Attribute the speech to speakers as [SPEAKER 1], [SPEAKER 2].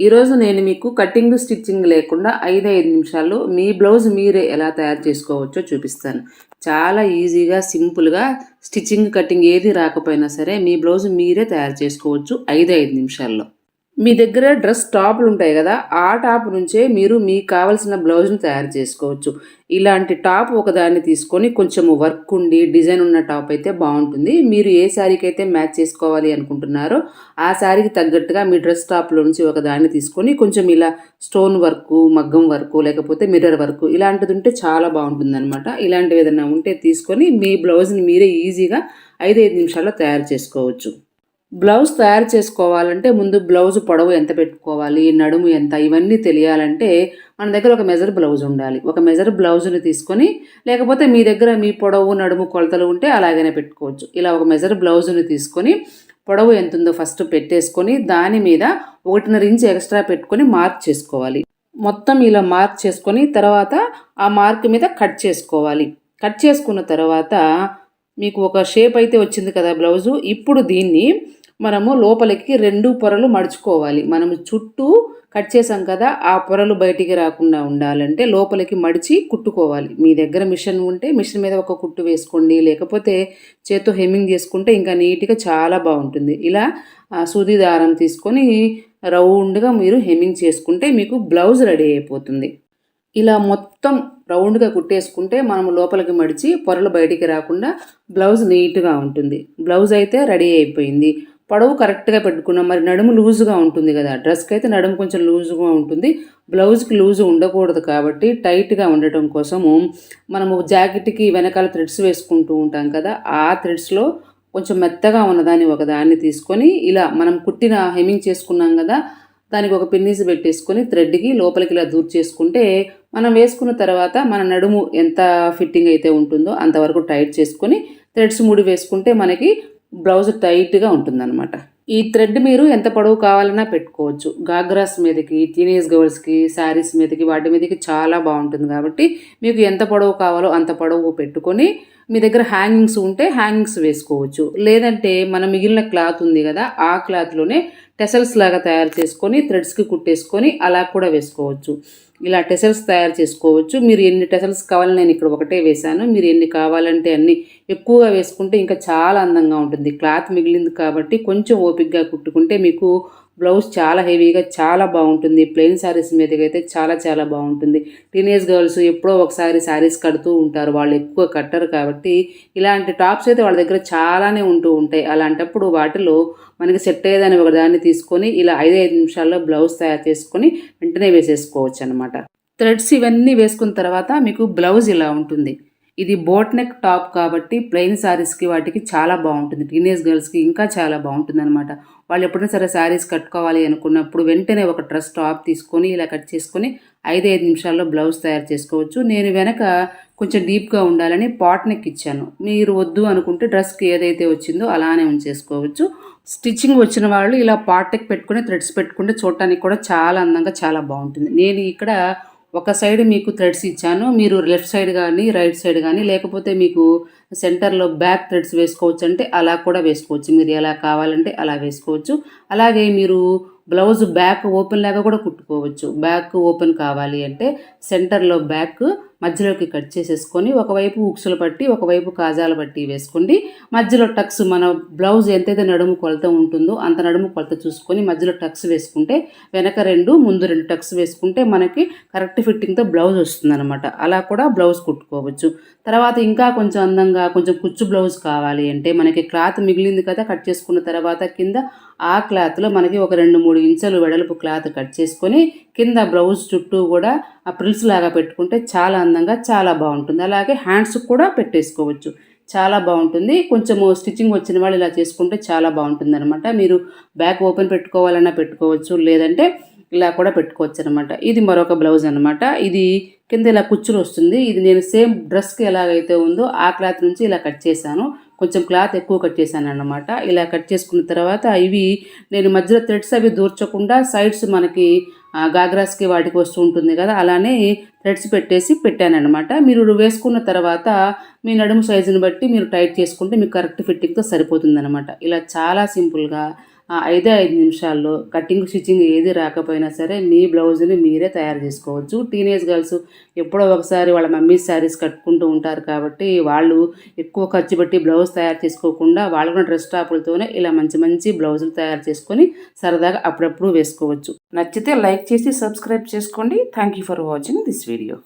[SPEAKER 1] ఈరోజు నేను మీకు కటింగ్ స్టిచ్చింగ్ లేకుండా ఐదు ఐదు నిమిషాల్లో మీ బ్లౌజ్ మీరే ఎలా తయారు చేసుకోవచ్చో చూపిస్తాను. చాలా ఈజీగా సింపుల్గా స్టిచ్చింగ్ కటింగ్ ఏది రాకపోయినా సరే మీ బ్లౌజ్ మీరే తయారు చేసుకోవచ్చు ఐదు ఐదు నిమిషాల్లో. మీ దగ్గర డ్రెస్ టాపులు ఉంటాయి కదా ఆ టాప్ నుంచే మీరు మీకు కావలసిన బ్లౌజ్ని తయారు చేసుకోవచ్చు. ఇలాంటి టాప్ ఒకదాన్ని తీసుకొని కొంచెం వర్క్ ఉండి డిజైన్ ఉన్న టాప్ అయితే బాగుంటుంది. మీరు ఏ శారీకి అయితే మ్యాచ్ చేసుకోవాలి అనుకుంటున్నారో ఆ శారీకి తగ్గట్టుగా మీ డ్రెస్ టాప్లో నుంచి ఒకదాన్ని తీసుకొని కొంచెం ఇలా స్టోన్ వర్క్ మగ్గం వర్క్ లేకపోతే మిర్రర్ వర్క్ ఇలాంటిది ఉంటే చాలా బాగుంటుంది అనమాట ఇలాంటివి ఏదైనా ఉంటే తీసుకొని మీ బ్లౌజ్ని మీరే ఈజీగా ఐదు ఐదు నిమిషాల్లో తయారు చేసుకోవచ్చు. బ్లౌజ్ తయారు చేసుకోవాలంటే ముందు బ్లౌజ్ పొడవు ఎంత పెట్టుకోవాలి నడుము ఎంత ఇవన్నీ తెలియాలంటే మన దగ్గర ఒక మెజర్ బ్లౌజ్ ఉండాలి. ఒక మెజర్ బ్లౌజ్ని తీసుకొని లేకపోతే మీ దగ్గర మీ పొడవు నడుము కొలతలు ఉంటే అలాగనే పెట్టుకోవచ్చు. ఇలా ఒక మెజర్ బ్లౌజ్ని తీసుకొని పొడవు ఎంత ఉందో ఫస్ట్ పెట్టేసుకొని దాని మీద ఒకటిన్నర ఇంచ్ ఎక్స్ట్రా పెట్టుకొని మార్క్ చేసుకోవాలి. మొత్తం ఇలా మార్క్ చేసుకొని తర్వాత ఆ మార్క్ మీద కట్ చేసుకోవాలి. కట్ చేసుకున్న తర్వాత మీకు ఒక షేప్ అయితే వచ్చింది కదా బ్లౌజు. ఇప్పుడు దీన్ని మనము లోపలికి రెండు పొరలు మడుచుకోవాలి. మనం చుట్టూ కట్ చేసాం కదా ఆ పొరలు బయటికి రాకుండా ఉండాలంటే లోపలికి మడిచి కుట్టుకోవాలి. మీ దగ్గర మిషన్ ఉంటే మిషన్ మీద ఒక కుట్టు వేసుకోండి లేకపోతే చేత్తో హెమ్మింగ్ చేసుకుంటే ఇంకా నీట్గా చాలా బాగుంటుంది. ఇలా సూది దారం తీసుకొని రౌండ్గా మీరు హెమ్మింగ్ చేసుకుంటే మీకు బ్లౌజ్ రెడీ అయిపోతుంది. ఇలా మొత్తం రౌండ్గా కుట్టేసుకుంటే మనం లోపలికి మడిచి పొరలు బయటికి రాకుండా బ్లౌజ్ నీట్గా ఉంటుంది. బ్లౌజ్ అయితే రెడీ అయిపోయింది. పొడవు కరెక్ట్గా పెట్టుకున్నాం. మరి నడుము లూజుగా ఉంటుంది కదా డ్రెస్కి అయితే నడుము కొంచెం లూజుగా ఉంటుంది. బ్లౌజ్కి లూజు ఉండకూడదు కాబట్టి టైట్గా ఉండటం కోసము మనము జాకెట్కి వెనకాల థ్రెడ్స్ వేసుకుంటూ ఉంటాం కదా ఆ థ్రెడ్స్లో కొంచెం మెత్తగా ఉన్నదాన్ని ఒకదాన్ని తీసుకొని ఇలా మనం కుట్టిన హెమింగ్ చేసుకున్నాం కదా దానికి ఒక పిన్నీస్ పెట్టేసుకొని థ్రెడ్కి లోపలికి ఇలా దూర్ చేసుకుంటే మనం వేసుకున్న తర్వాత మన నడుము ఎంత ఫిట్టింగ్ అయితే ఉంటుందో అంతవరకు టైట్ చేసుకొని థ్రెడ్స్ ముడి వేసుకుంటే మనకి బ్లౌజ్ టైట్గా ఉంటుందన్నమాట. ఈ థ్రెడ్ మీరు ఎంత పొడవు కావాలన్నా పెట్టుకోవచ్చు. గాగ్రాస్ మీదకి టీనేజ్ గర్ల్స్కి శారీస్ మీదకి వాటి మీదకి చాలా బాగుంటుంది కాబట్టి మీకు ఎంత పొడవు కావాలో అంత పొడవు పెట్టుకొని మీ దగ్గర హ్యాంగింగ్స్ ఉంటే హ్యాంగింగ్స్ వేసుకోవచ్చు. లేదంటే మన మిగిలిన క్లాత్ ఉంది కదా ఆ క్లాత్లోనే టెసల్స్ లాగా తయారు చేసుకొని థ్రెడ్స్కి కుట్టేసుకొని అలా కూడా వేసుకోవచ్చు. ఇలా టెసల్స్ తయారు చేసుకోవచ్చు. మీరు ఎన్ని టెసల్స్ కావాలని నేను ఇక్కడ ఒకటే వేశాను. మీరు ఎన్ని కావాలంటే అన్ని ఎక్కువగా వేసుకుంటే ఇంకా చాలా అందంగా ఉంటుంది. క్లాత్ మిగిలింది కాబట్టి కొంచెం ఓపిక్గా కుట్టుకుంటే మీకు బ్లౌజ్ చాలా హెవీగా చాలా బాగుంటుంది. ప్లెయిన్ శారీస్ మీదకి అయితే చాలా చాలా బాగుంటుంది. టీనేజ్ గర్ల్స్ ఎప్పుడో ఒకసారి శారీస్ కడుతూ ఉంటారు. వాళ్ళు ఎక్కువ కట్టరు కాబట్టి ఇలాంటి టాప్స్ అయితే వాళ్ళ దగ్గర చాలానే ఉంటూ ఉంటాయి. అలాంటప్పుడు వాటిలో మనకి సెట్ అయ్యేదాన్ని ఒక దాన్ని తీసుకొని ఇలా ఐదు ఐదు నిమిషాల్లో బ్లౌజ్ తయారు చేసుకొని వెంటనే వేసేసుకోవచ్చు అనమాట థ్రెడ్స్ ఇవన్నీ వేసుకున్న తర్వాత మీకు బ్లౌజ్ ఇలా ఉంటుంది. ఇది బోట్ నెక్ టాప్ కాబట్టి ప్లెయిన్ శారీస్కి వాటికి చాలా బాగుంటుంది. టీనేజ్ గర్ల్స్కి ఇంకా చాలా బాగుంటుంది అనమాట వాళ్ళు ఎప్పుడైనా సరే శారీస్ కట్టుకోవాలి అనుకున్నప్పుడు వెంటనే ఒక డ్రెస్ టాప్ తీసుకొని ఇలా కట్ చేసుకొని ఐదు ఐదు నిమిషాల్లో బ్లౌజ్ తయారు చేసుకోవచ్చు. నేను వెనక కొంచెం డీప్గా ఉండాలని పాట్ నెక్ ఇచ్చాను. మీరు వద్దు అనుకుంటే డ్రెస్కి ఏదైతే వచ్చిందో అలానే ఉంచేసుకోవచ్చు. స్టిచ్చింగ్ వచ్చిన వాళ్ళు ఇలా పాట్ నెక్ పెట్టుకుని థ్రెడ్స్ పెట్టుకుంటే చూడటానికి కూడా చాలా అందంగా చాలా బాగుంటుంది. నేను ఇక్కడ ఒక సైడ్ మీకు థ్రెడ్స్ ఇచ్చాను. మీరు లెఫ్ట్ సైడ్ కానీ రైట్ సైడ్ కానీ లేకపోతే మీకు సెంటర్లో బ్యాక్ థ్రెడ్స్ వేసుకోవచ్చు అంటే అలా కూడా వేసుకోవచ్చు. మీరు ఎలా కావాలంటే అలా వేసుకోవచ్చు. అలాగే మీరు బ్లౌజ్ బ్యాక్ ఓపెన్ లాగా కూడా కుట్టుకోవచ్చు. బ్యాక్ ఓపెన్ కావాలి అంటే సెంటర్లో బ్యాక్ మధ్యలోకి కట్ చేసేసుకొని ఒకవైపు ఉక్సులు పట్టి ఒకవైపు కాజాలు పట్టి వేసుకోండి. మధ్యలో టక్స్ మన బ్లౌజ్ ఎంతైతే నడుము కొలత ఉంటుందో అంత నడుము కొలత చూసుకొని మధ్యలో టక్స్ వేసుకుంటే వెనక రెండు ముందు రెండు టక్స్ వేసుకుంటే మనకి కరెక్ట్ ఫిట్టింగ్తో బ్లౌజ్ వస్తుందన్నమాట. అలా కూడా బ్లౌజ్ కుట్టుకోవచ్చు. తర్వాత ఇంకా కొంచెం అందంగా కొంచెం కుచ్చు బ్లౌజ్ కావాలి అంటే మనకి క్లాత్ మిగిలింది కదా కట్ చేసుకున్న తర్వాత కింద ఆ క్లాత్లో మనకి ఒక రెండు మూడు ఇంచులు వెడల్పు క్లాత్ కట్ చేసుకొని కింద బ్లౌజ్ చుట్టూ కూడా ఆ ప్రిల్స్ లాగా పెట్టుకుంటే చాలా అందంగా చాలా బాగుంటుంది. అలాగే హ్యాండ్స్ కూడా పెట్టేసుకోవచ్చు. చాలా బాగుంటుంది. కొంచెము స్టిచ్చింగ్ వచ్చిన వాళ్ళు ఇలా చేసుకుంటే చాలా బాగుంటుంది అనమాట మీరు బ్యాక్ ఓపెన్ పెట్టుకోవాలన్నా పెట్టుకోవచ్చు లేదంటే ఇలా కూడా పెట్టుకోవచ్చు అనమాట ఇది మరొక బ్లౌజ్ అనమాట ఇది కింద ఇలా కుచ్చులు వస్తుంది. ఇది నేను సేమ్ డ్రెస్కి ఎలాగైతే ఉందో ఆ క్లాత్ నుంచి ఇలా కట్ చేశాను. కొంచెం క్లాత్ ఎక్కువ కట్ చేశాను అనమాట ఇలా కట్ చేసుకున్న తర్వాత ఇవి నేను మధ్యలో థ్రెడ్స్ అవి దూర్చకుండా సైడ్స్ మనకి గాగ్రాస్కి వాటికి వస్తూ ఉంటుంది కదా అలానే థ్రెడ్స్ పెట్టేసి పెట్టానమాట మీరు వేసుకున్న తర్వాత మీ నడుము సైజుని బట్టి మీరు టైట్ చేసుకుంటే మీకు కరెక్ట్ ఫిట్టింగ్తో సరిపోతుంది అనమాట ఇలా చాలా సింపుల్గా ఐదే ఐదు నిమిషాల్లో కటింగ్ స్టిచ్చింగ్ ఏది రాకపోయినా సరే మీ బ్లౌజ్ని మీరే తయారు చేసుకోవచ్చు. టీనేజ్ గర్ల్స్ ఎప్పుడో ఒకసారి వాళ్ళ మమ్మీ శారీస్ కట్టుకుంటూ ఉంటారు కాబట్టి వాళ్ళు ఎక్కువ ఖర్చు పెట్టి బ్లౌజ్ తయారు చేసుకోకుండా వాళ్ళు కూడా డ్రెస్ టాపులతోనే ఇలా మంచి మంచి బ్లౌజులు తయారు చేసుకొని సరదాగా అప్పుడప్పుడు వేసుకోవచ్చు. నచ్చితే లైక్ చేసి సబ్స్క్రైబ్ చేసుకోండి. Thank you for watching this video